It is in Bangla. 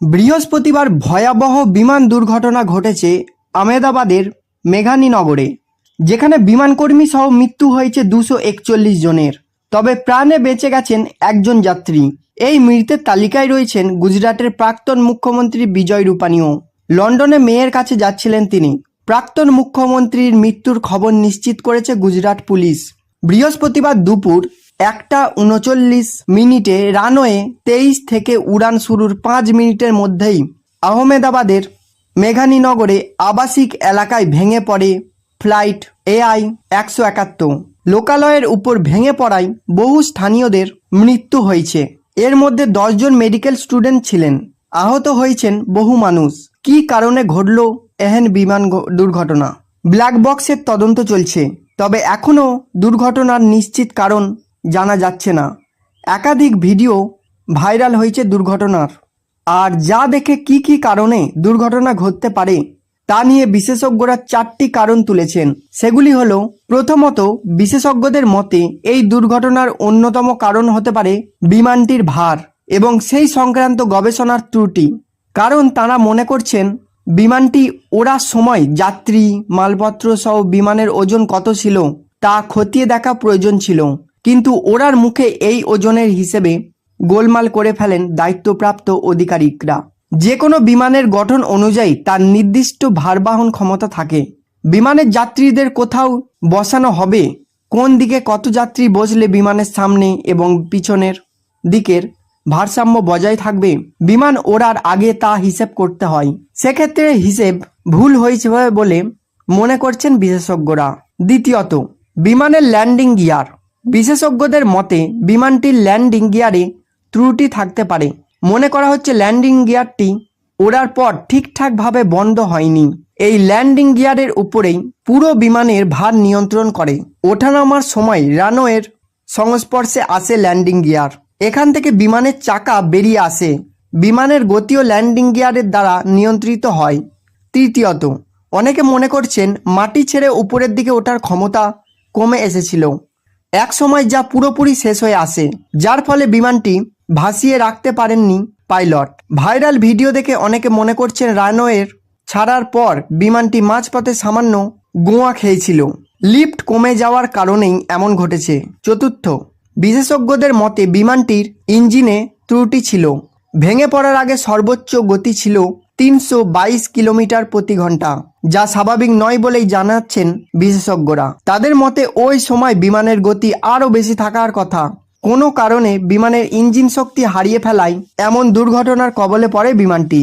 বৃহস্পতিবার ভয়াবহ বিমান দুর্ঘটনা ঘটেছে আমেদাবাদের মেঘানীনগরে, যেখানে বিমানকর্মী সহ মৃত্যু হয়েছে দুশো একচল্লিশ জনের। তবে প্রাণে বেঁচে গেছেন একজন যাত্রী। এই মৃতের তালিকায় রয়েছেন গুজরাটের প্রাক্তন মুখ্যমন্ত্রী বিজয় রূপানীও। লন্ডনে মেয়ের কাছে যাচ্ছিলেন তিনি। প্রাক্তন মুখ্যমন্ত্রীর মৃত্যুর খবর নিশ্চিত করেছে গুজরাট পুলিশ। বৃহস্পতিবার দুপুর একটা উনচল্লিশ মিনিটে রানওয়ে তেইশ থেকে উড়ান শুরুর পাঁচ মিনিটের মধ্যেই আহমেদাবাদের মেঘানীনগরে আবাসিক এলাকায় ভেঙে পড়ে ফ্লাইট এআই একশো একাত্তর। লোকালয়ের উপর ভেঙে পড়ায় বহু স্থানীয়দের মৃত্যু হয়েছে। এর মধ্যে দশজন মেডিকেল স্টুডেন্ট ছিলেন। আহত হয়েছেন বহু মানুষ। কী কারণে ঘটল এহেন বিমান দুর্ঘটনা? ব্ল্যাক বক্সের তদন্ত চলছে। তবে এখনও দুর্ঘটনার নিশ্চিত কারণ জানা যাচ্ছে না। একাধিক ভিডিও ভাইরাল হয়েছে দুর্ঘটনার। আর যা দেখে কি কি কারণে দুর্ঘটনা ঘটতে পারে, তা নিয়ে বিশেষজ্ঞরা চারটি কারণ তুলেছেন। সেগুলি হলো, প্রথমত, বিশেষজ্ঞদের মতে এই দুর্ঘটনার অন্যতম কারণ হতে পারে বিমানটির ভার এবং সেই সংক্রান্ত গবেষণার ত্রুটি। কারণ তারা মনে করছেন, বিমানটি ওড়ার সময় যাত্রী, মালপত্র সহ বিমানের ওজন কত ছিল, তা খতিয়ে দেখা প্রয়োজন ছিল। কিন্তু ওরার মুখে এই ওজনের হিসেবে গোলমাল করে ফেলেন দায়িত্বপ্রাপ্ত অধিকারিকরা। যে কোনো বিমানের গঠন অনুযায়ী তার নির্দিষ্ট ভারবাহন ক্ষমতা থাকে। বিমানের যাত্রীদের কোথাও বসানো হবে, কোন দিকে কত যাত্রী বসলে বিমানের সামনে এবং পিছনের দিকের ভারসাম্য বজায় থাকবে, বিমান ওড়ার আগে তা হিসেব করতে হয়। সেক্ষেত্রে হিসেব ভুল হয়েছে বলে মনে করছেন বিশেষজ্ঞরা। দ্বিতীয়ত, বিমানের ল্যান্ডিং গিয়ার। বিশেষজ্ঞদের মতে, বিমানটির ল্যান্ডিং গিয়ারে ত্রুটি থাকতে পারে। মনে করা হচ্ছে ল্যান্ডিং গিয়ারটি ওড়ার পর ঠিকঠাকভাবে বন্ধ হয়নি। এই ল্যান্ডিং গিয়ারের উপরেই পুরো বিমানের ভার নিয়ন্ত্রণ করে। ওঠানামার সময় রানওয়ের সংস্পর্শে আসে ল্যান্ডিং গিয়ার। এখান থেকে বিমানের চাকা বেরিয়ে আসে। বিমানের গতিও ল্যান্ডিং গিয়ারের দ্বারা নিয়ন্ত্রিত হয়। তৃতীয়ত, অনেকে মনে করছেন মাটি ছেড়ে উপরের দিকে ওঠার ক্ষমতা কমে এসেছিল। এক সময় যা পুরোপুরি শেষ হয়ে আসে, যার ফলে বিমানটি ভাসিয়ে রাখতে পারেননি পাইলট। ভাইরাল ভিডিও দেখে অনেকে মনে করছেন রানওয়ের ছাড়ার পর বিমানটি মাঝপথে সামান্য গোয়া খেয়েছিল। লিফট কমে যাওয়ার কারণেই এমন ঘটেছে। চতুর্থ, বিশেষজ্ঞদের মতে বিমানটির ইঞ্জিনে ত্রুটি ছিল। ভেঙে পড়ার আগে সর্বোচ্চ গতি ছিল তিনশো বাইশ কিলোমিটার প্রতি ঘণ্টা, যা স্বাভাবিক নয় বলেই জানাচ্ছেন বিশেষজ্ঞরা। তাদের মতে ওই সময় বিমানের গতি আরও বেশি থাকার কথা। কোনো কারণে বিমানের ইঞ্জিন শক্তি হারিয়ে ফেলায় এমন দুর্ঘটনার কবলে পড়ে বিমানটি।